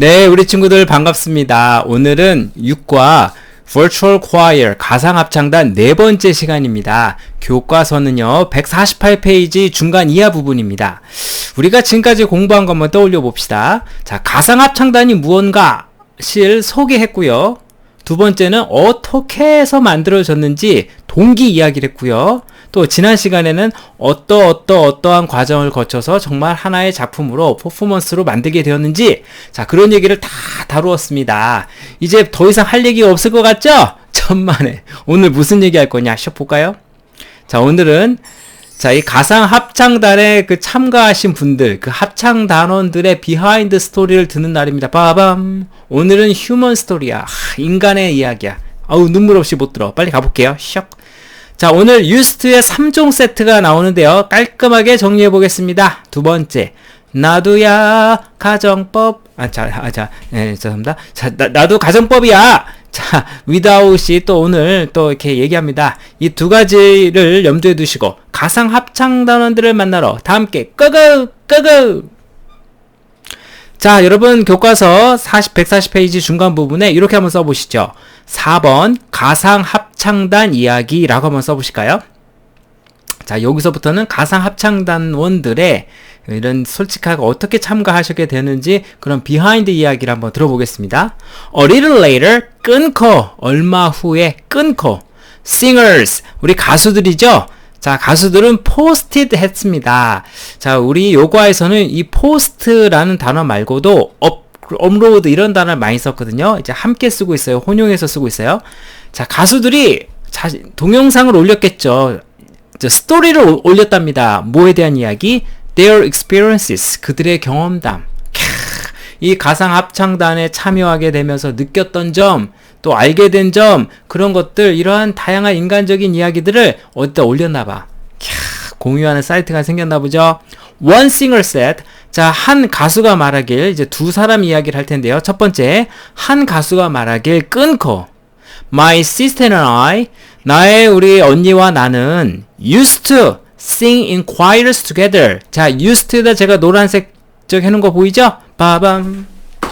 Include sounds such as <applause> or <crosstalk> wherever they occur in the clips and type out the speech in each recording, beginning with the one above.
네, 우리 친구들 반갑습니다. 오늘은 6과 Virtual Choir 가상합창단 네 번째 시간입니다. 교과서는요, 148페이지 중간 이하 부분입니다. 우리가 지금까지 공부한 것만 떠올려 봅시다. 자, 가상합창단이 무언가 실 소개했고요. 두 번째는 어떻게 해서 만들어졌는지 동기 이야기를 했고요. 또 지난 시간에는 어떠 어떠 어떠한 과정을 거쳐서 정말 하나의 작품으로 퍼포먼스로 만들게 되었는지 자 그런 얘기를 다 다루었습니다. 이제 더 이상 할 얘기가 없을 것 같죠? 천만에 오늘 무슨 얘기 할 거냐 셔 볼까요? 자 오늘은 자, 이 가상 합창단에 그 참가하신 분들, 그 합창 단원들의 비하인드 스토리를 듣는 날입니다. 빠밤. 오늘은 휴먼 스토리야. 하, 인간의 이야기야. 아우, 눈물 없이 못 들어. 빨리 가볼게요. 슉. 자, 오늘 유스트의 3종 세트가 나오는데요. 깔끔하게 정리해 보겠습니다. 두 번째. 나도야, 가정법. 아, 자, 아, 자, 네, 죄송합니다. 자, 나, 나도 가정법이야! 자, 위다웃이 또 오늘 또 이렇게 얘기합니다. 이 두 가지를 염두에 두시고, 가상 합창단원들을 만나러 다 함께, 꺼고! 꺼고! 자, 여러분 교과서 40, 140페이지 중간 부분에 이렇게 한번 써보시죠. 4번 가상 합창단 이야기라고 한번 써보실까요? 자, 여기서부터는 가상 합창단원들의 이런 솔직하게 어떻게 참가하셨게 되는지 그런 비하인드 이야기를 한번 들어보겠습니다. A little later, 끊고, 얼마 후에 끊고, singers, 우리 가수들이죠? 자, 가수들은 포스티드 했습니다. 자, 우리 요과에서는 이 포스트라는 단어 말고도 업, 업로드 이런 단어를 많이 썼거든요. 이제 함께 쓰고 있어요. 혼용해서 쓰고 있어요. 자, 가수들이 자, 동영상을 올렸겠죠. 스토리를 올렸답니다. 뭐에 대한 이야기? Their experiences. 그들의 경험담. 이 가상 합창단에 참여하게 되면서 느꼈던 점, 또 알게 된 점, 그런 것들, 이러한 다양한 인간적인 이야기들을 어디다 올렸나봐. 공유하는 사이트가 생겼나 보죠? One singer said, 자, 한 가수가 말하길, 이제 두 사람 이야기를 할 텐데요. 첫 번째, 한 가수가 말하길 끊고, My sister and I, 나의 우리 언니와 나는 used to sing in choirs together. 자, used to에다 제가 노란색 저 해놓은 거 보이죠? 빠밤.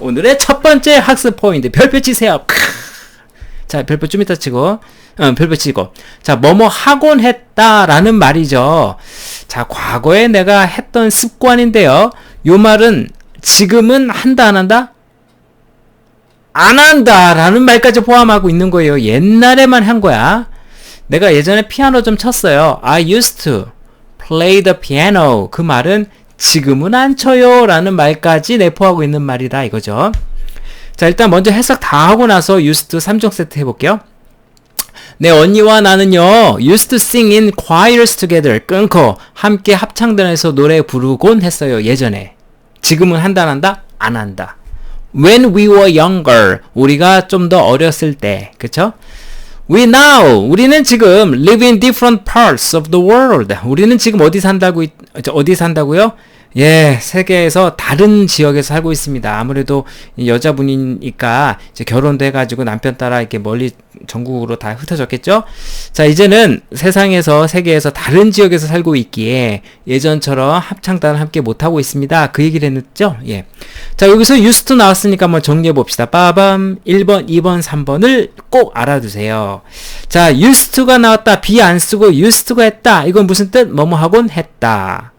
오늘의 첫 번째 학습 포인트. 별표 치세요. 자, 별표 좀 이따 치고, 어, 별표 치고. 자, 뭐뭐 하곤 했다라는 말이죠. 자, 과거에 내가 했던 습관인데요. 요 말은 지금은 한다, 안 한다? 안 한다! 라는 말까지 포함하고 있는 거예요. 옛날에만 한 거야. 내가 예전에 피아노 좀 쳤어요. I used to play the piano. 그 말은 지금은 안 쳐요. 라는 말까지 내포하고 있는 말이다. 이거죠. 자, 일단 먼저 해석 다 하고 나서 used to 3종 세트 해볼게요. 내 언니와 나는요, used to sing in choirs together. 끊고 함께 합창단에서 노래 부르곤 했어요. 예전에. 지금은 한다, 안 한다? 안 한다. When we were younger. 우리가 좀 더 어렸을 때. 그쵸? We now, 우리는 지금 live in different parts of the world. 우리는 지금 어디 산다고, 어디 산다고요? 예, 세계에서 다른 지역에서 살고 있습니다. 아무래도 여자분이니까 이제 결혼도 해가지고 남편 따라 이렇게 멀리 전국으로 다 흩어졌겠죠? 자, 이제는 세상에서, 세계에서 다른 지역에서 살고 있기에 예전처럼 합창단을 함께 못하고 있습니다. 그 얘기를 했죠? 예. 자, 여기서 유스트 나왔으니까 한번 정리해 봅시다. 빠밤. 1번, 2번, 3번을 꼭 알아두세요. 자, 유스트가 나왔다. 비 안 쓰고 유스트가 했다. 이건 무슨 뜻? 뭐뭐 하곤 했다.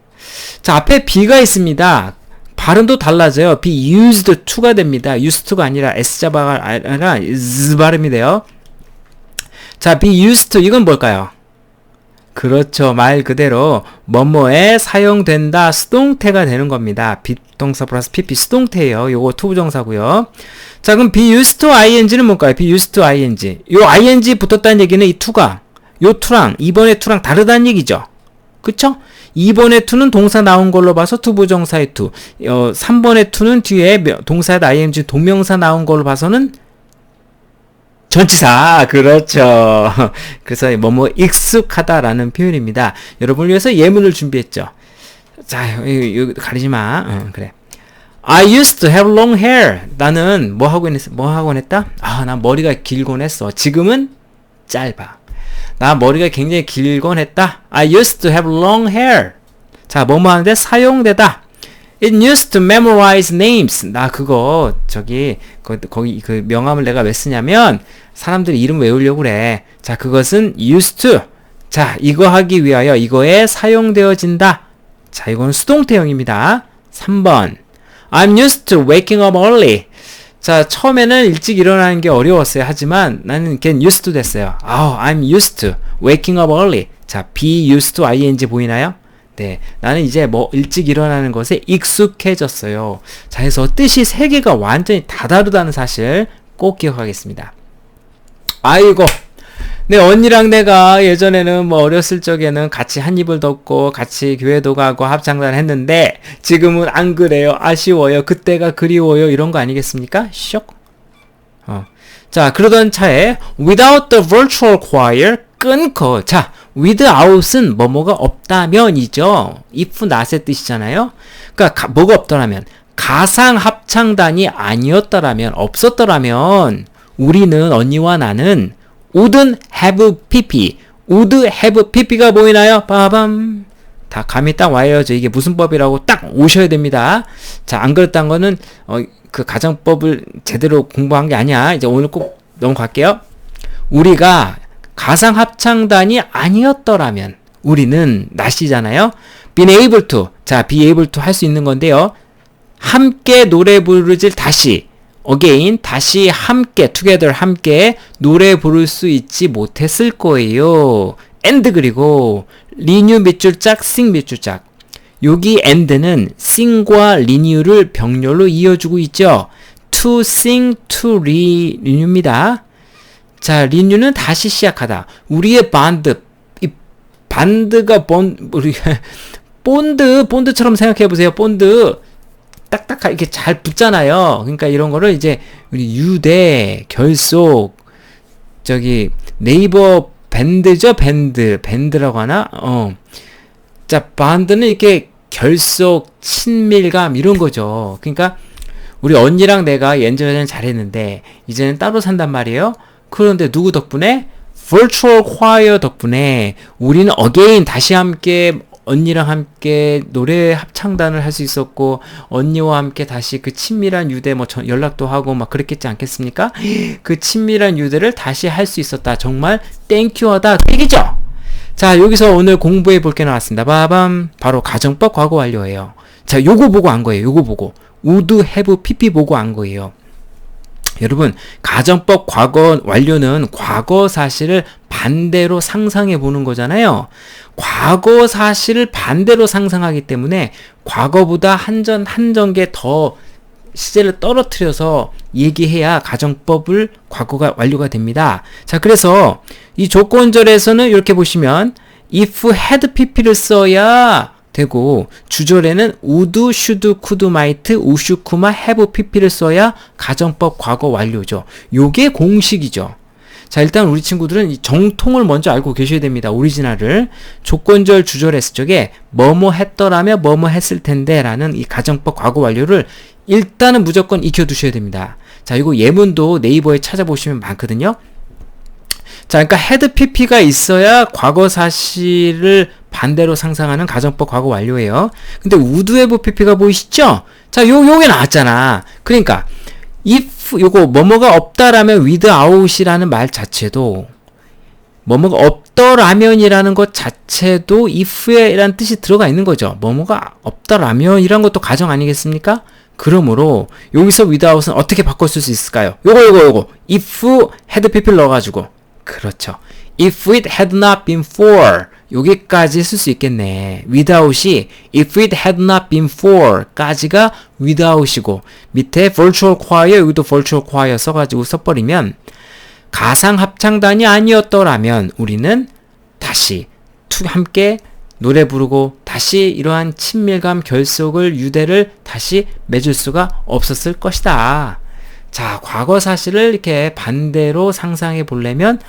자, 앞에 be가 있습니다. 발음도 달라져요. be used to가 됩니다. used to가 아니라 s자바가 아니라 z 발음이 돼요. 자, be used 이건 뭘까요? 그렇죠. 말 그대로 뭐뭐에 사용된다 수동태가 되는 겁니다. 비동사 플러스 pp 수동태예요. 요거 투부정사고요. 자, 그럼 be used to ing는 뭘까요? be used to ing. 요 ing 붙었다는 얘기는 이 to가 요 to랑 이번에 to랑 다르다는 얘기죠. 그쵸? 2번의 to는 동사 나온 걸로 봐서 투부정사의 to. 어, 3번의 to는 뒤에 동사의 ing 동명사 나온 걸로 봐서는 전치사 그렇죠. <laughs> 그래서 뭐뭐 익숙하다라는 표현입니다. 여러분을 위해서 예문을 준비했죠. 자, 이거 가리지 마. 어, 그래. I used to have long hair. 나는 뭐 하고 했어? 뭐 하고 했다? 아, 난 머리가 길곤 했어. 지금은 짧아. 나 머리가 굉장히 길곤 했다. I used to have long hair. 자, 뭐뭐 하는데 사용되다. It used to memorize names. 나 그거 저기 거, 거기 그 명함을 내가 왜 쓰냐면 사람들이 이름 외우려고 그래. 자, 그것은 used to. 자, 이거 하기 위하여 이거에 사용되어진다. 자, 이거는 수동태형입니다. 3번. I'm used to waking up early. 자, 처음에는 일찍 일어나는 게 어려웠어요. 하지만 나는 걘 used to 됐어요. 아, I'm used to waking up early. 자, be used to ing 보이나요? 네. 나는 이제 뭐 일찍 일어나는 것에 익숙해졌어요. 자, 해서 뜻이 세 개가 완전히 다 다르다는 사실 꼭 기억하겠습니다. 아이고. 네, 언니랑 내가 예전에는 뭐 어렸을 적에는 같이 한 입을 덮고 같이 교회도 가고 합창단 했는데 지금은 안 그래요. 아쉬워요. 그때가 그리워요. 이런 거 아니겠습니까? 쇽. 어. 자, 그러던 차에 without the virtual choir 끊고 자, without은 뭐뭐가 없다면이죠. if not의 뜻이잖아요. 그러니까 뭐가 없더라면 가상 합창단이 아니었더라면 없었더라면 우리는 언니와 나는 wouldn't have pp would have pp가 보이나요? 빠밤 다 감이 딱. 저 이게 무슨 법이라고 딱 오셔야 됩니다. 자, 안 그랬다는 거는 어, 그 가정법을 제대로 공부한 게 아니야. 이제 오늘 꼭 넘어갈게요. 우리가 가상 합창단이 아니었더라면 우리는 나시잖아요. been able to. 자, be able to 할 수 있는 건데요. 함께 노래 부르질 다시 again 다시 함께 together 함께 노래 부를 수 있지 못했을 거예요. and 그리고 리뉴 밑줄짝 sing 밑줄짝 여기 and는 sing과 리뉴를 병렬로 이어주고 있죠. to sing to re뉴입니다. 자, 리뉴는 다시 시작하다. 우리의 반드 이 반드가 본 우리 본드 본드처럼 생각해 보세요. 본드 딱딱하게 이렇게 잘 붙잖아요. 그러니까 이런 거를 이제 우리 유대, 결속, 저기 네이버 밴드죠, 밴드, 밴드라고 하나? 어. 자, 반드는 이렇게 결속, 친밀감 이런 거죠. 그러니까 우리 언니랑 내가 예전에는 잘했는데 이제는 따로 산단 말이에요. 그런데 누구 덕분에? virtual choir 덕분에 우리는 again 다시 함께 언니랑 함께 노래 합창단을 할 수 있었고 언니와 함께 다시 그 친밀한 유대 뭐 연락도 하고 막 그랬겠지 않겠습니까? <gasps> 그 친밀한 유대를 다시 할 수 있었다. 정말 땡큐하다. 그 얘기죠. 자, 여기서 오늘 공부해 볼 게 나왔습니다. 바밤. 바로 가정법 과거 완료예요. 자, 요거 보고 안 거예요. 요거 보고. 우드 해브 PP 보고 안 거예요. 여러분, 가정법 과거 완료는 과거 사실을 반대로 상상해 보는 거잖아요. 과거 사실을 반대로 상상하기 때문에 과거보다 한전 한 전개 더 시제를 떨어뜨려서 얘기해야 가정법을 과거가 완료가 됩니다. 자, 그래서 이 조건절에서는 이렇게 보시면 if had pp를 써야 되고 주절에는 would, should, could, might, would, could, have pp를 써야 가정법 과거 완료죠. 요게 공식이죠. 자, 일단 우리 친구들은 이 정통을 먼저 알고 계셔야 됩니다. 오리지널을. 조건절 주절 했을 적에 뭐뭐 했더라며 뭐뭐 했을 텐데 라는 이 가정법 과거 완료를 일단은 무조건 익혀두셔야 됩니다. 자, 이거 예문도 네이버에 찾아보시면 많거든요. 자, 그러니까 헤드 PP가 있어야 과거 사실을 반대로 상상하는 가정법 과거 완료예요. 근데 우드 웨브 PP가 보이시죠? 자, 요, 요게 나왔잖아. 그러니까, if, 요거, 뭐뭐가 없다라면 without이라는 말 자체도, 뭐뭐가 없더라면이라는 것 자체도 if에라는 뜻이 들어가 있는 거죠. 뭐뭐가 없더라면이란 것도 가정 아니겠습니까? 그러므로 여기서 without은 어떻게 바꿔 쓸 수 있을까요? 요거 요거 요거 if had pp를 넣어가지고 그렇죠. if it had not been for 여기까지 쓸 수 있겠네. without이 if it had not been for까지가 without이고 밑에 virtual choir 여기도 virtual choir 써가지고 써버리면 가상 합창단이 아니었더라면 우리는 다시 함께 노래 부르고 다시 이러한 친밀감 결속을 유대를 다시 맺을 수가 없었을 것이다. 자, 과거 사실을 이렇게 반대로 상상해 보려면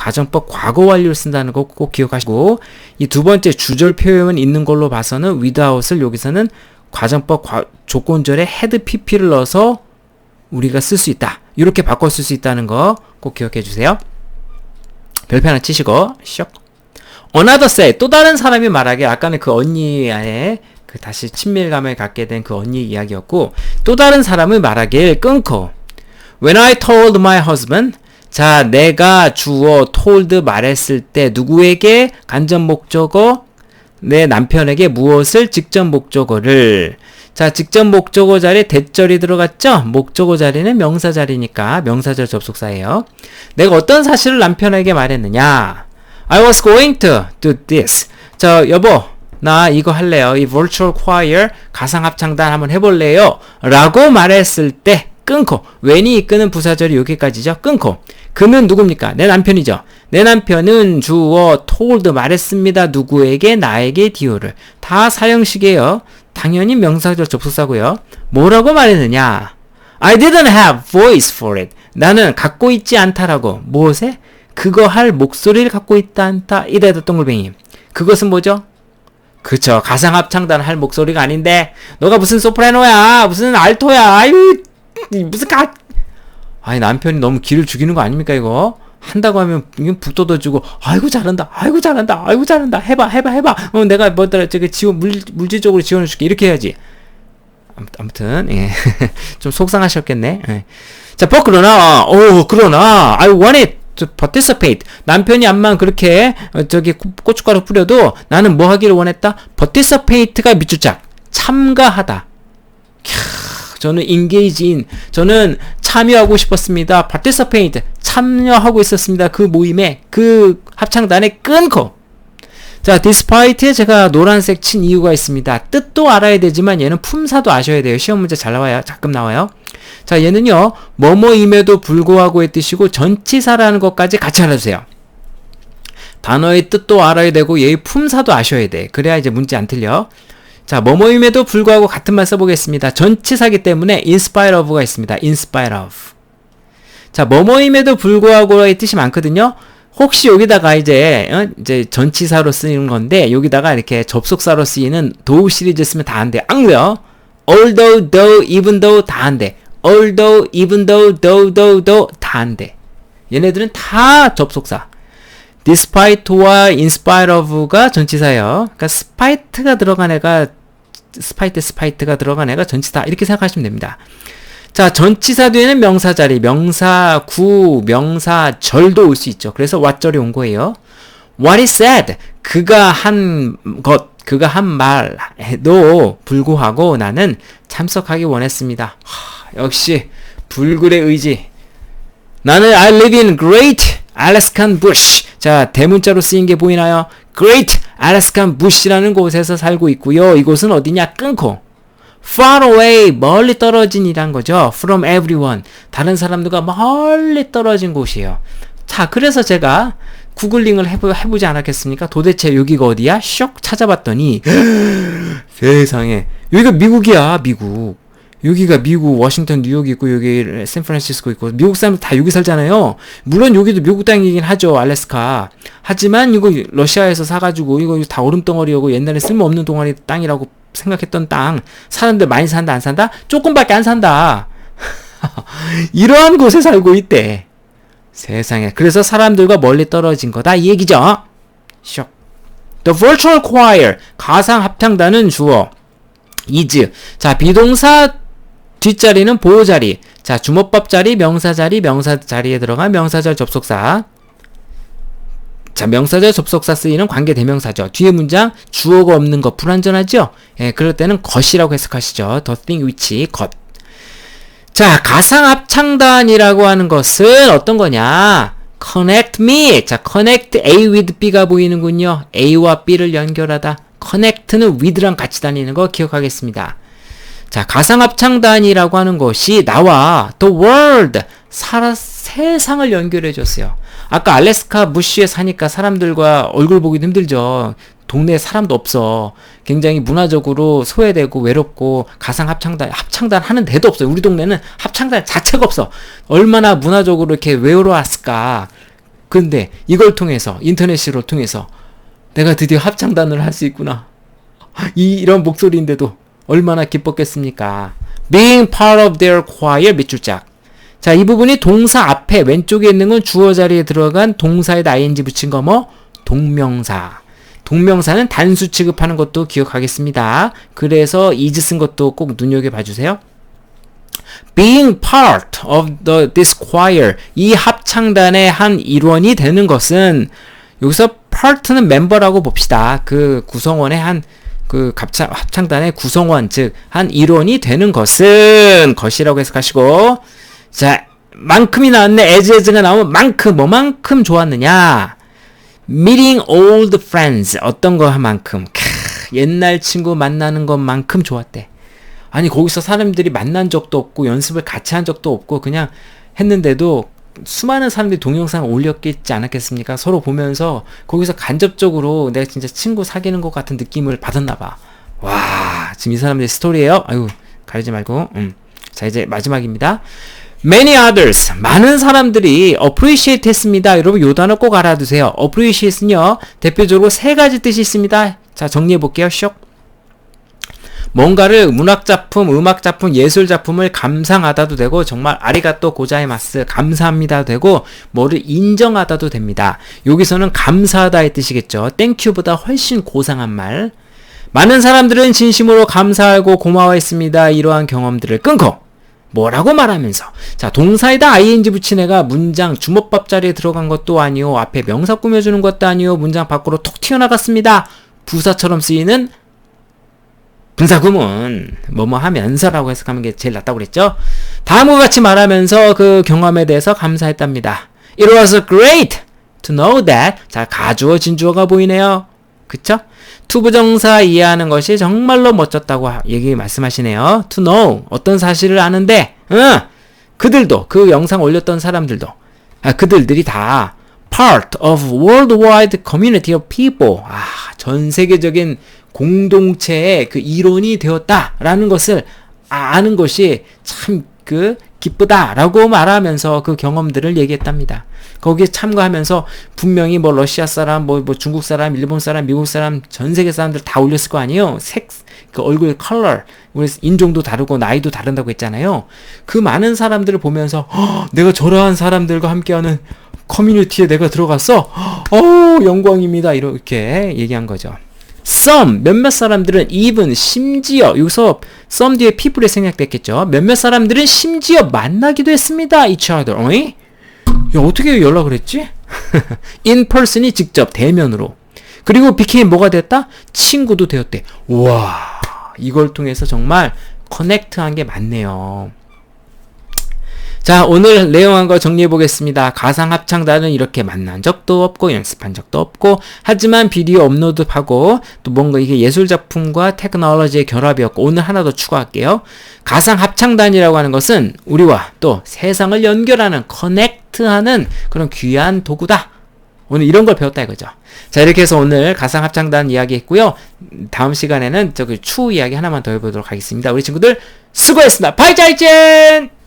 가정법 과거 완료를 쓴다는 거 꼭 기억하시고 이 두 번째 주절 표현 있는 걸로 봐서는 without을 여기서는 가정법 과, 조건절에 had pp를 넣어서 우리가 쓸 수 있다. 이렇게 바꿔 쓸 수 있다는 거 꼭 기억해 주세요. 별표 하나 치시고 쇽. another say 또 다른 사람이 말하기 아까는 그 언니의 그 다시 친밀감을 갖게 된 그 언니 이야기였고 또 다른 사람을 말하길 끊고 When I told my husband 자 내가 주어 told 말했을 때 누구에게? 간접 목적어? 내 남편에게 무엇을? 직접 목적어를. 자 직접 목적어 자리에 대절이 들어갔죠? 목적어 자리는 명사 자리니까 명사절 접속사예요. 내가 어떤 사실을 남편에게 말했느냐? I was going to do this. 자 여보 나 이거 할래요. 이 virtual choir 가상 합창단 한번 해볼래요? 라고 말했을 때 끊고 when이 이끄는 부사절이 여기까지죠? 끊고. 그는 누굽니까? 내 남편이죠. 내 남편은 주어 told 말했습니다. 누구에게? 나에게 디오를. 다 사형식이에요. 당연히 명사절 접속사고요. 뭐라고 말했느냐? I didn't have voice for it. 나는 갖고 있지 않다라고. 무엇에? 그거 할 목소리를 갖고 있다 않다. 이래도 동글뱅이 그것은 뭐죠? 그쵸. 가상 합창단 할 목소리가 아닌데. 너가 무슨 소프라노야? 무슨 알토야? 아유 무슨 가 아니 남편이 너무 기를 죽이는 거 아닙니까 이거? 한다고 하면 이건 북돋아주고 아이고 잘한다 아이고 잘한다 아이고 잘한다 해봐 해봐 해봐. 어 내가 뭐더라 저기 지원 물, 물질적으로 지원해 줄게. 이렇게 해야지. 아무튼 예. <laughs> 좀 속상하셨겠네. 예. 자뭐 그러나? 어 그러나? I want it to participate. 남편이 암만 그렇게 어, 저기 고- 고춧가루 뿌려도 나는 뭐 하기를 원했다? participate가 밑줄짝. 참가하다. 캬, 저는 in 저는 참여하고 싶었습니다 participate 참여하고 있었습니다 그 모임에 그 합창단에 끊고 자, despite 제가 노란색 친 이유가 있습니다. 뜻도 알아야 되지만 얘는 품사도 아셔야 돼요. 시험 문제 잘 나와요. 가끔 나와요. 자, 얘는요. 뭐뭐임에도 불구하고의 뜻이고 전치사라는 것까지 같이 알아주세요. 단어의 뜻도 알아야 되고 얘의 품사도 아셔야 돼. 그래야 이제 문제 안 틀려. 자, 뭐뭐임에도 불구하고 같은 말 써보겠습니다. 전치사기 때문에 in spite of가 있습니다. in spite of. 자, 뭐뭐임에도 불구하고의 뜻이 많거든요. 혹시 여기다가 이제 어? 이제 전치사로 쓰이는 건데 여기다가 이렇게 접속사로 쓰이는 도우 시리즈 쓰면 다 안 돼. 안 돼요. although, though, even though 다 안 돼. although, even though, though, though, though 다 안 돼. 얘네들은 다 접속사. despite와 in spite of가 전치사예요. 그러니까 spite가 들어간 애가 spite, spite가 들어간 애가 전치사 이렇게 생각하시면 됩니다. 자, 전치사 뒤에는 명사 자리, 명사 구, 명사 절도 올 수 있죠. 그래서 what절이 온 거예요. What he said, 그가 한 것, 그가 한 말에도 불구하고 나는 참석하기 원했습니다. 하, 역시 불굴의 의지. 나는 I live in Great Alaskan Bush. 자, 대문자로 쓰인 게 보이나요? Great Alaskan Bush라는 곳에서 살고 있고요. 이곳은 어디냐? 끊고. far away 멀리 떨어진이란 거죠. from everyone 다른 사람들과 멀리 떨어진 곳이에요. 자, 그래서 제가 구글링을 해보, 해보지 않았겠습니까? 도대체 여기가 어디야? 쇽 찾아봤더니 <gasps> 세상에 여기가 미국이야 미국 여기가 미국 워싱턴 뉴욕 있고 여기 샌프란시스코 있고. 미국 사람들 다 여기 살잖아요. 물론 여기도 미국 땅이긴 하죠 알래스카. 하지만 이거 러시아에서 사가지고 이거 다 얼음덩어리고 옛날에 쓸모없는 동아리 땅이라고 생각했던 땅. 사람들 많이 산다 안 산다? 조금밖에 안 산다. <laughs> 이러한 곳에 살고 있대. 세상에. 그래서 사람들과 멀리 떨어진 거다 이 얘기죠. 쇽 The virtual choir 가상 합창단은 주어. is 자 비동사 뒷자리는 보호 자리 자 주모법 자리 명사 자리 명사 자리에 들어간 명사절 접속사 자 명사절 접속사 쓰이는 관계 대명사죠 뒤에 문장 주어가 없는 것 불완전하죠 예 그럴 때는 것이라고 해석하시죠 the thing which 것 자, 가상 합창단이라고 하는 것은 어떤 거냐? connect me. 자, connect A with B가 보이는군요. A와 B를 연결하다. connect는 with랑 같이 다니는 거 기억하겠습니다. 자, 가상 합창단이라고 하는 것이 나와 the world, 살아, 세상을 연결해 줬어요. 아까 알래스카 무시에 사니까 사람들과 얼굴 보기도 힘들죠. 동네에 사람도 없어. 굉장히 문화적으로 소외되고 외롭고 가상 합창단 합창단 하는 데도 없어요. 우리 동네는 합창단 자체가 없어. 얼마나 문화적으로 이렇게 외로웠을까. 근데 이걸 통해서 인터넷으로 통해서 내가 드디어 합창단을 할 수 있구나. 이 이런 목소리인데도 얼마나 기뻤겠습니까? Being part of their choir 밑줄짝. 자, 이 부분이 동사 앞에 왼쪽에 있는 건 주어 자리에 들어간 동사에다 ing 붙인 거 뭐? 동명사. 동명사는 단수 취급하는 것도 기억하겠습니다. 그래서 is 쓴 것도 꼭 눈여겨봐 주세요. being part of the this choir 이 합창단의 한 일원이 되는 것은 여기서 part는 멤버라고 봅시다. 그 구성원의 한 그 합창단의 구성원 즉 한 일원이 되는 것은 것이라고 해석하시고 자 만큼이 나왔네. as가 나오면 만큼 뭐만큼 좋았느냐? Meeting old friends. 어떤 거만큼? 옛날 친구 만나는 것만큼 좋았대. 아니 거기서 사람들이 만난 적도 없고 연습을 같이 한 적도 없고 그냥 했는데도 수많은 사람들이 동영상 올렸겠지 않았겠습니까? 서로 보면서 거기서 간접적으로 내가 진짜 친구 사귀는 것 같은 느낌을 받았나 봐. 와, 지금 이 사람들의 스토리예요. 아유, 가리지 말고. 음. 자, 이제 마지막입니다. Many others, 많은 사람들이 appreciate 했습니다. 여러분, 요 단어 꼭 알아두세요. appreciate는요, 대표적으로 세 가지 뜻이 있습니다. 자, 정리해 볼게요. 쇽. 뭔가를 문학 작품, 음악 작품, 예술 작품을 감상하다도 되고 정말 아리가또 고자이마스 감사합니다 되고 뭐를 인정하다도 됩니다. 여기서는 감사하다의 뜻이겠죠. 땡큐보다 훨씬 고상한 말. 많은 사람들은 진심으로 감사하고 고마워했습니다. 이러한 경험들을 끊고 뭐라고 말하면서 자 동사에다 ing 붙인 애가 문장 주먹밥 자리에 들어간 것도 아니요 앞에 명사 꾸며주는 것도 아니요 문장 밖으로 톡 튀어나갔습니다 부사처럼 쓰이는 분사구문 뭐뭐 하면서라고 해석하는 게 제일 낫다고 그랬죠. 다음과 같이 말하면서 그 경험에 대해서 감사했답니다. It was great to know that. 자, 가주어 진주어가 보이네요. 그쵸? 투부정사 이해하는 것이 정말로 멋졌다고 얘기 말씀하시네요. To know. 어떤 사실을 아는데, 응! 그들도, 그 영상 올렸던 사람들도, 아, 그들들이 다 part of worldwide community of people. 아, 전 세계적인 공동체의 그 이론이 되었다라는 것을 아는 것이 참 그 기쁘다라고 말하면서 그 경험들을 얘기했답니다. 거기에 참가하면서 분명히 뭐 러시아 사람, 뭐, 뭐 중국 사람, 일본 사람, 미국 사람, 전 세계 사람들 다 올렸을 거 아니에요? 색, 그 얼굴 컬러, 인종도 다르고 나이도 다른다고 했잖아요. 그 많은 사람들을 보면서 내가 저러한 사람들과 함께하는 커뮤니티에 내가 들어갔어? 어 영광입니다. 이렇게 얘기한 거죠. Some 몇몇 사람들은 even 심지어 여기서 some 뒤에 people이 생략됐겠죠. 몇몇 사람들은 심지어 만나기도 했습니다. each other. 어이? 야 어떻게 연락을 했지? <laughs> in person이 직접 대면으로. 그리고 became 뭐가 됐다? 친구도 되었대. 와 이걸 통해서 정말 커넥트한 게 맞네요. 자, 오늘 내용한 거 정리해 보겠습니다. 가상 합창단은 이렇게 만난 적도 없고 연습한 적도 없고 하지만 비디오 업로드하고 또 뭔가 이게 예술 작품과 테크놀로지의 결합이었고 오늘 하나 더 추가할게요. 가상 합창단이라고 하는 것은 우리와 또 세상을 연결하는 커넥트하는 그런 귀한 도구다. 오늘 이런 걸 배웠다 이거죠. 자, 이렇게 해서 오늘 가상 합창단 이야기 했고요. 다음 시간에는 저기 추 이야기 하나만 더 해보도록 하겠습니다. 우리 친구들 수고했습니다. 바이자이젠!